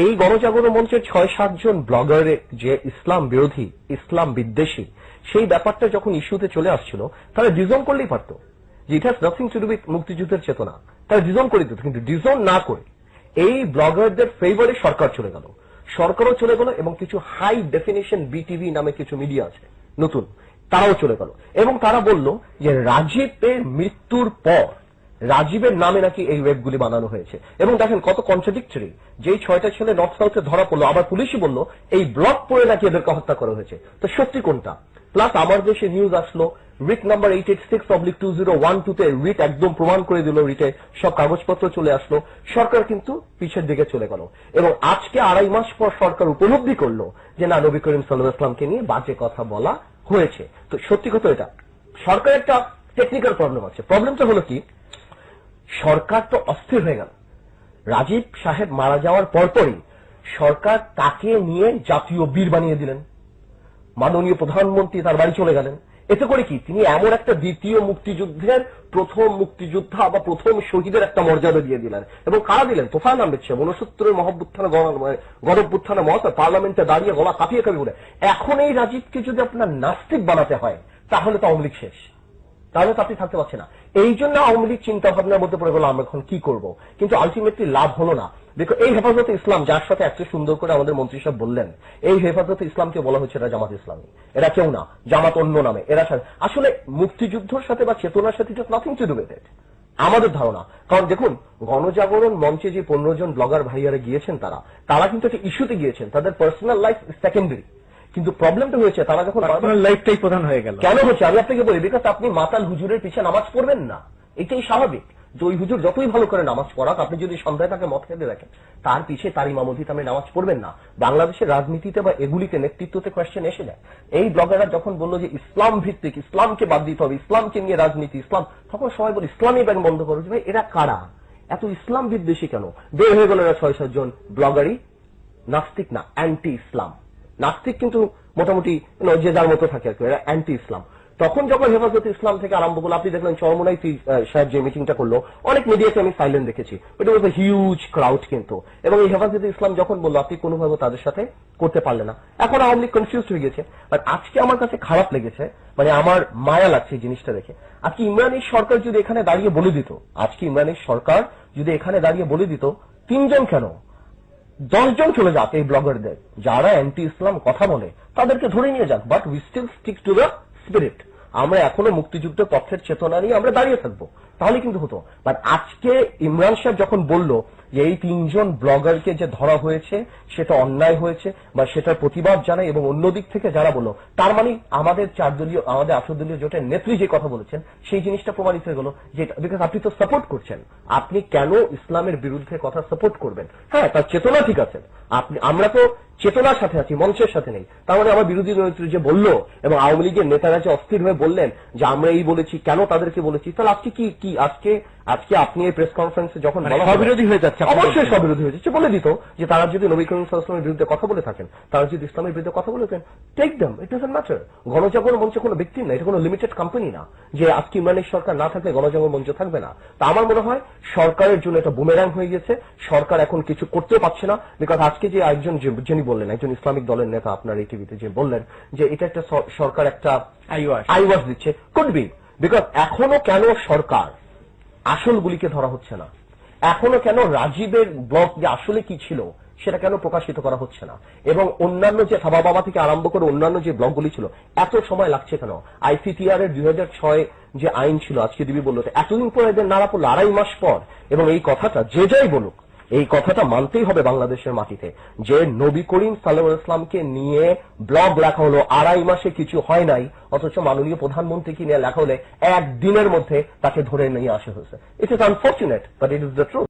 এই গণজাগরণ মঞ্চের ছয় সাতজন ব্লগার যে ইসলাম বিরোধী, ইসলাম বিদ্বেষী, সেই ব্যাপারটা যখন ইস্যুতে চলে আসছিল, তারা ডিজন করলেই পারত। যে it has nothing to do with মুক্তিযুদ্ধের চেতনা। তারা ডিজন করে দিত, কিন্তু ডিজন না করে এই ব্লগারদের ফেভারে সরকার চলে গেল। সরকারও চলে গেল এবং কিছু হাই ডেফিনেশন বিটিভি নামে কিছু মিডিয়া আছে, নতুন, তারাও চলে গেল। এবং তারা বলল যে রাজীবের মৃত্যুর পর রাজীবের নামে নাকি এই ওয়েবগুলি বানানো হয়েছে? এবং দেখেন কত কন্ট্রাডিক্টরি যেই ছয়টা ছেলে নর্থ সাউথে ধরা পড়ল, আবার পুলিশই বলল, এই ব্লক পড়ে নাকি এদেরকে হত্যা করা হয়েছে। তো সত্যি কোনটা? প্লাস আমার দেশে নিউজ আসলো writ number eight eight six oblique two zero one two তে রিট একদম প্রমাণ করে দিল রিটে সব কাগজপত্র চলে আসলো। সরকার কিন্তু পিছের দিকে চলে গেল। এবং আজকে আড়াই মাস পর সরকার উপলব্ধি করল যে, না, নবী করিম সাল্লাহ ইসলামকে নিয়ে বাজে কথা বলা হয়েছে। তো সত্যি কথা এটা। সরকার একটা টেকনিক্যাল প্রবলেম আছে। প্রবলেমটা হলো কি? সরকার তো অস্থির হয়ে গেল। রাজীব সাহেব মারা যাওয়ার পরপরই সরকার তাকে নিয়ে জাতীয় বীর বানিয়ে দিলেন। মাননীয় প্রধানমন্ত্রী তার বাড়ি চলে গেলেন। এতে করে কি? তিনি এমন একটা দ্বিতীয় মুক্তিযুদ্ধের প্রথম মুক্তিযোদ্ধা বা প্রথম শহীদের একটা মর্যাদা দিয়ে দিলেন। এবং কারা দিলেন? তোফায়ন আহমেদ সাহেব উনসত্তরের মহব্যুত্থানে গণভ্যুত্থানে মহাশয় পার্লামেন্টে দাঁড়িয়ে গলা কাঁপিয়ে কাঁপিয়ে বলে, এখন এই রাজীবকে যদি আপনার নাস্তিক বানাতে হয়, তাহলে তো আওয়ামী শেষ। তাহলে তো আপনি থাকতে পারছেন না। এই জন্য আওয়ামী লীগ চিন্তা ভাবনার মধ্যে পড়ে গেল, আমরা এখন কি করব? কিন্তু আলটিমেটলি লাভ হলো না। দেখো, এই হেফাজতে ইসলাম, যার সাথে এত সুন্দর করে আমাদের মন্ত্রী সাহেব বললেন, এই হেফাজতে ইসলামকে বলা হচ্ছে এটা জামাত ইসলামী। এরা কেউ না, জামাত অন্য নামে। এরা আসলে মুক্তিযুদ্ধর সাথে বা চেতনার সাথে just nothing to do with আমাদের ধারণা। কারণ দেখুন, গণজাগরণ মঞ্চে যে পনেরো জন ব্লগার ভাইয়ারা গিয়েছেন তারা তারা কিন্তু একটা ইস্যুতে গিয়েছেন। তাদের পার্সোনাল লাইফ সেকেন্ডারি কিন্তু প্রবলেমটা হয়েছে তারা যখন লাইফটাই প্রধান হয়ে গেল। কেন হচ্ছে? আমি আপনাকে বলি বিকজ আপনি মাতাল হুজুরের পিছে নামাজ পড়বেন না। এটাই স্বাভাবিক। যে ওই হুজুর যতই ভালো করে নামাজ পড়াক আপনি যদি সন্ধ্যায় তাকে মত খেতে দেখেন তার পিছিয়ে তার ইমামতি আমি নামাজ পড়বেন না। বাংলাদেশের রাজনীতিতে বা এগুলিতে নেতৃত্বতে কোয়েশ্চেন এসে যায়। এই ব্লগাররা যখন বলল যে ইসলাম ভিত্তিক ইসলামকে বাদ দিতে হবে ইসলামকে নিয়ে রাজনীতি ইসলাম তখন সবাই বলে ইসলামী ব্যাংক বন্ধ করো। যে এরা কারা? এত ইসলাম বিদ্বেষী কেন? বের হয়ে গেল এরা ছয় সাতজন ব্লগারই নাস্তিক না অ্যান্টি ইসলাম নাস্তিক কিন্তু মোটামুটি যে মতো থাকে আর কি, এরা অ্যান্টি ইসলাম তখন যখন হেফাজত ইসলাম থেকে আরম্ভ করল আপনি দেখলেন চরমনাই সাহেব যে মিটিংটা করল, অনেক মিডিয়াকে আমি সাইলেন্ট দেখেছি এটা ওয়াজ হিউজ ক্রাউড কিন্তু। এবং এই হেফাজত ইসলাম যখন বলল, আপনি কোনোভাবে তাদের সাথে করতে পারলে না। এখন আওয়ামী লীগ কনফিউজ হয়ে গেছে বাট আজকে আমার কাছে খারাপ লেগেছে মানে আমার মায়া লাগছে এই জিনিসটা দেখে। আজকে ইমরানের সরকার যদি এখানে দাঁড়িয়ে বলে দিত, আজকে ইমরানের সরকার যদি এখানে দাঁড়িয়ে বলে দিত, তিনজন কেন? দশজন চলে যাক এই ব্লগারদের। যারা অ্যান্টি ইসলাম কথা বলে, তাদেরকে ধরে নিয়ে যাক but we still stick to the spirit আমরা এখনও মুক্তিযুদ্ধ পক্ষের চেতনা নিয়ে আমরা দাঁড়িয়ে থাকব। তাহলে কিন্তু হতো। বাট আজকে ইমরান সাহেব যখন বলল যে এই তিনজন ব্লগারকে যে ধরা হয়েছে, সেটা অন্যায় হয়েছে বা সেটার প্রতিবাদ জানায় এবং অন্য দিক থেকে যারা বলো তার মানে আমাদের চার দলীয় আমাদের আঠারো দলীয় জোটের নেত্রী যে কথা বলেছেন, সেই জিনিসটা প্রমাণিত হয়ে গেল যে বিকজ আপনি তো সাপোর্ট করছেন। আপনি কেন ইসলামের বিরুদ্ধে কথা সাপোর্ট করবেন? হ্যাঁ তার চেতনা ঠিক আছে। আপনি, আমরা তো চেতনার সাথে আছি মঞ্চের সাথে নেই। তার মানে আমার বিরোধী নেত্রী যে বলল এবং আওয়ামী লীগের নেতারা যে অস্থির হয়ে বললেন যে আমরা এই বলেছি কেন তাদেরকে বলেছি তাহলে আজকে কি কি আজকে আজকে আপনি এই প্রেস কনফারেন্সে যখন মানে সবিরোধী হয়ে যাচ্ছে অবশ্যই সবিরোধী হয়ে যাচ্ছে। বলে দিত যে তারা যদি নবী করিম ইসলামের বিরুদ্ধে কথা বলে থাকেন তারা যদি ইসলামের বিরুদ্ধে কথা বলে থাকেন take them it doesn't matter গণজাগরণ মঞ্চে কোনো ব্যক্তি না এটা কোনো লিমিটেড কোম্পানি না যে আজকে ইমরানের সরকার না থাকলে গণজাগরণ মঞ্চ থাকবে না। তা আমার মনে হয় সরকারের জন্য এটা বুমেরাং হয়ে গেছে। সরকার এখন কিছু করতেও পারছে না। বিকজ আজকে যে একজন যিনি বললেন একজন ইসলামিক দলের নেতা আপনার এই টিভিতে যে বললেন যে এটা একটা সরকার একটা আইওয়াস দিচ্ছে। কুড বি বিকজ এখনও কেন সরকার আসলগুলিকে ধরা হচ্ছে না? এখনও কেন রাজীবের ব্লগ যে আসলে কি ছিল সেটা কেন প্রকাশিত করা হচ্ছে না? এবং অন্যান্য যে থাবা বাবা থেকে আরম্ভ করে অন্যান্য যে ব্লগগুলি ছিল এত সময় লাগছে কেন? আইসিটিআর এর দুই হাজার ছয় যে আইন ছিল আজকে দিবি বলল এতদিন পর এদের নাড়া পড়ল আড়াই মাস পর। এবং এই কথাটা যে যাই বলুক এই কথাটা মানতেই হবে বাংলাদেশের মাটিতে যে নবী করিম সাল্লা ইসলামকে নিয়ে ব্লগ লেখা হলো, আড়াই মাসে কিছু হয় নাই, অথচ মাননীয় প্রধানমন্ত্রীকে নিয়ে লেখা হলে একদিনের মধ্যে তাকে ধরে নিয়ে আসা হয়েছে। It is unfortunate but it is the truth